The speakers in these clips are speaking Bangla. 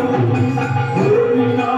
হরি হরি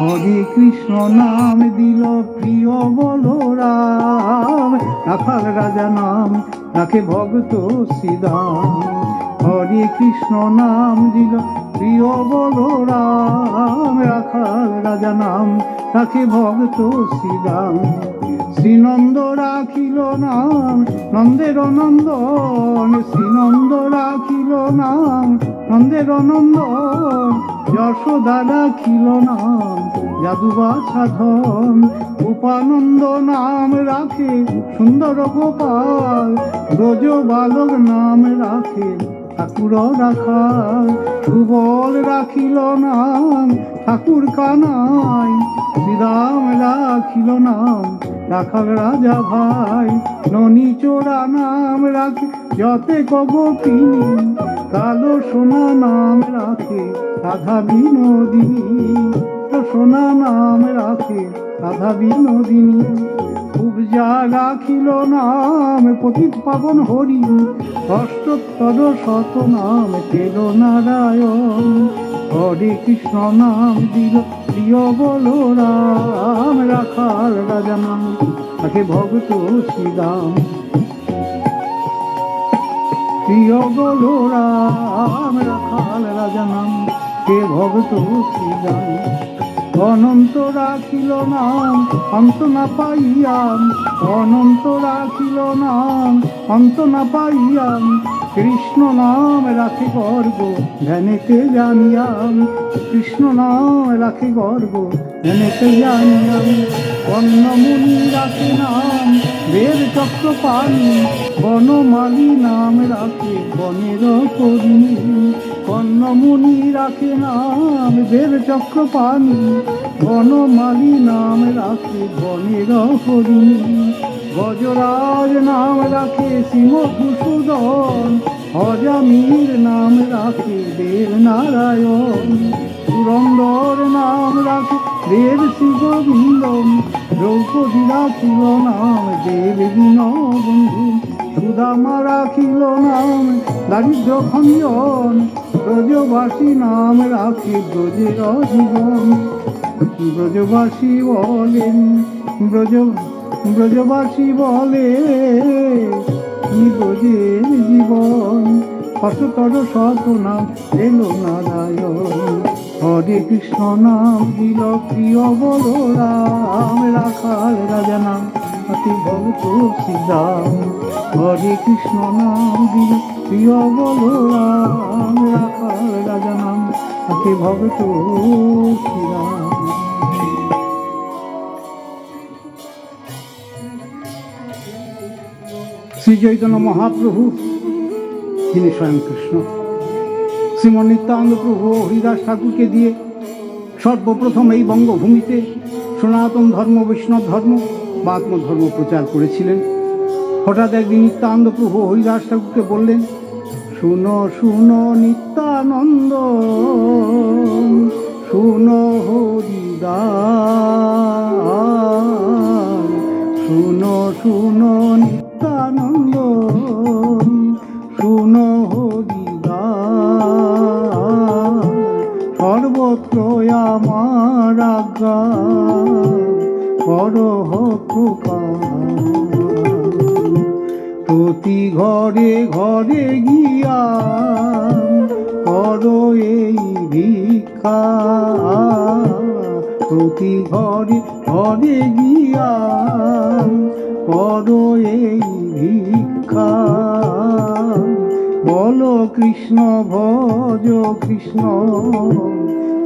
হরে কৃষ্ণ নাম দিল প্রিয় বলরাম। রাখাল রাজা নাম রাখে ভক্ত শ্রীদাম। হরে কৃষ্ণ নাম দিল প্রিয় বলরাম, রাখাল রাজা নাম, রাখে ভক্ত শ্রীদাম শ্রীনন্দ রাখিল নাম, নন্দের নন্দন। শ্রীনন্দ রাখিল নাম, নন্দের নন্দন। যশোদা রাখিল নাম যাদু সাধন। উপানন্দ নাম রাখে সুন্দর গোপাল ব্রজ বালক নাম রাখে ঠাকুর রাখাল সুবল রাখিল নাম, ঠাকুর কানাই, শ্রীরাম রাখিল নাম, রাখাল রাজা ভাই, ননী চোরা নাম রাখে, যতে কগপিনী কালো সোনা নাম রাখে, রাধা বিনোদিনী সোনা নাম রাখে, রাধা বিনোদিনী। উপজা রাখিল নাম পতিত পাবন হরি। অষ্টোত্তর শত নাম কেল নারায়ণ। হরে কৃষ্ণ নাম দিল প্রিয় বলো রাম রাখাল রাজা নাম তাকে ভগত শ্রীরাম। প্রিয় বলো রাম রাখাল রাজা নাম কে ভগত শ্রীরাম। অনন্ত রাখিল নাম, অন্ত না পাইয়াম, অনন্ত রাখিল নাম, অন্ত না পাইয়াম। কৃষ্ণ নাম রাখে গর্ব, ধ্যানেতে জানিয়াম। কৃষ্ণ নাম রাখে গর্ব, ধ্যানেতে জানিয়াম। অন্নমুনি রাখে নাম, বেদ চক্র পানি, বনমালী নাম রাখে বনের করিণী কর্ণমুনি রাখে নাম বেদ চক্র পানি বনমালী নাম রাখে বনের হরিণী গজরাজ নাম রাখে সিংহভূষুদন অজামির নাম রাখে দেব নারায়ণ পুরন্দর নাম রাখে দেব শিব গোবিন্দম দ্রৌপদী রাখিল নাম দেব বন্ধু। সুদামা রাখিল নাম, দারিদ্র খঞ্জন, ব্রজবাসী নাম রাখি ব্রজের জীবন। ব্রজবাসী বলেন, ব্রজ, ব্রজবাসী বলে ব্রজের জীবন। শততর শত নাম এলো নারায়ণ। হরে কৃষ্ণ নাম দিল প্রিয় বল রাম রাখাল রাজা নাম অতি ভক্ত শ্রীরাম হরে কৃষ্ণ নাম প্রিয় বল রাম, রাখাল রাজা নাম অতি ভক্ত শ্রীরাম শ্রী চৈতন্য মহাপ্রভু তিনি স্বয়ং কৃষ্ণ, শ্রীমন নিত্যানন্দ প্রভু হরিদাস ঠাকুরকে দিয়ে সর্বপ্রথম এই বঙ্গভূমিতে সনাতন ধর্ম, বৈষ্ণব ধর্ম বা আত্মধর্ম প্রচার করেছিলেন। হঠাৎ একদিন নিত্যানন্দ প্রভু হরিদাস ঠাকুরকে বললেন, শুনো শুনো নিত্যানন্দ, শুনো হরিদাস, শুনো শুনো নিত্যানন্দ, শুনো হরিদাস সর্বত্র আমার আজ্ঞা। করহ প্রতি ঘরে ঘরে গিয়া করো এই ভিক্ষা। প্রতি ঘরে ঘরে গিয়া করো এই ভিক্ষা। বলো কৃষ্ণ, ভজ কৃষ্ণ,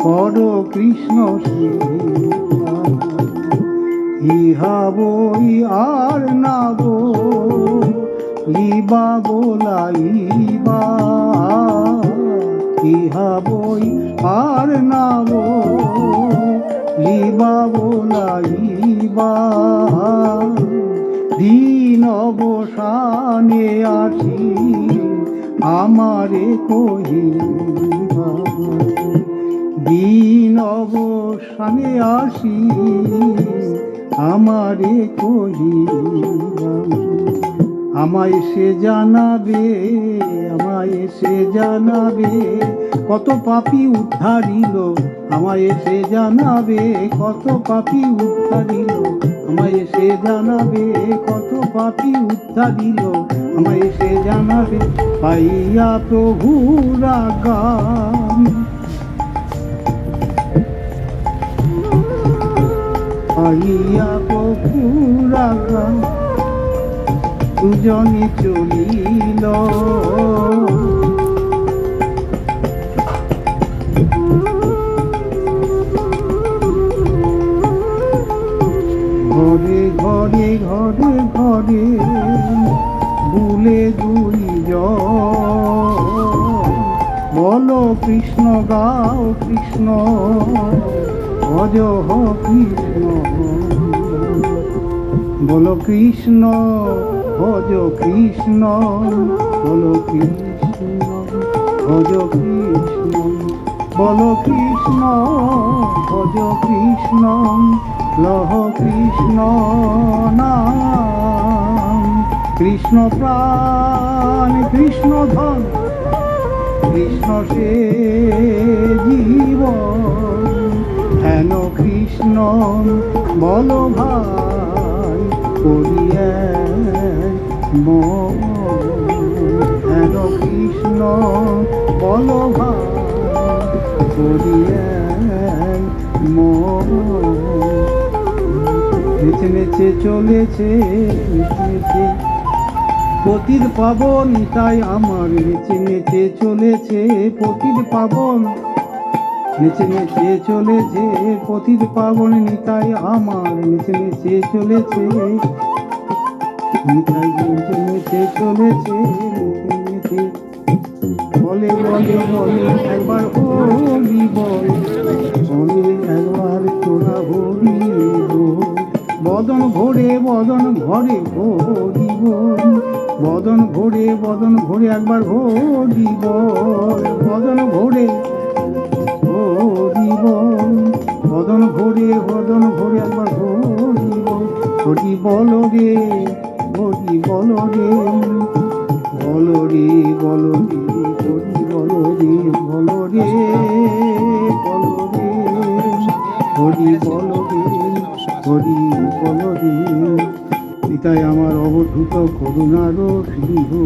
কর কৃষ্ণ সেবা। ইহা বই আর না গো লিবা বোলাইবা ইহা বই আর না গো লিবা বোলাইবা দিন অবসানে আসি, আমারে কহিবা। দিন অবসানে আসি আমারে কহিবা আমায় সে জানাবে, আমায় সে জানাবে, কত পাপি উদ্ধারিল, আমায় সে জানাবে, কত পাপি উদ্ধারিল, আমায় সে জানাবে, কত পাপি উদ্ধারিল, আমায় সে জানাবে, পাইয়া প্রভুর গান পাইয়া প্রভুর গান, দুজনে চলিল। ঘরে ঘরে ঘরে ঘরে বুলে দুই বলো কৃষ্ণ গাও কৃষ্ণ। ভজ কৃষ্ণ বলো কৃষ্ণ, ভজ কৃষ্ণ, বলো কৃষ্ণ, ভজ কৃষ্ণ, বলো কৃষ্ণ, ভজ কৃষ্ণ, লহ কৃষ্ণ নাম। কৃষ্ণ প্রাণ, কৃষ্ণ ধন, কৃষ্ণ সে জীবন। কৃষ্ণ বল ভাই করিয়ে হেন কৃষ্ণ বল ভাই করিয়ে নেচে নেচে চলেছে নেচে পতির পাবন, তাই আমার নেচে নেচে চলেছে পতির পাবন। নেচে নেচে চলেছে পতির পাবন নিতাই আমার নেচে নেচে চলেছে। নিতাই নেচে নেচে চলেছে, নেচে নেচে। বলে বলে বলে একবার হরি বল, বলে একবার তোরা হরি বল। বদন ভরে বদন ভরে হরি বল, বদন ভরে বদন ভরে একবার হরি বল। বদন ভরে হরি বল বদন ভরে বদন ভরে একবার হরি বল হরি বল রে হরি বল রে বল রে বল রে বল রে বল রে বল রে বল রে বল রে। পিতায় আমার অবধূত করুণার সিন্ধু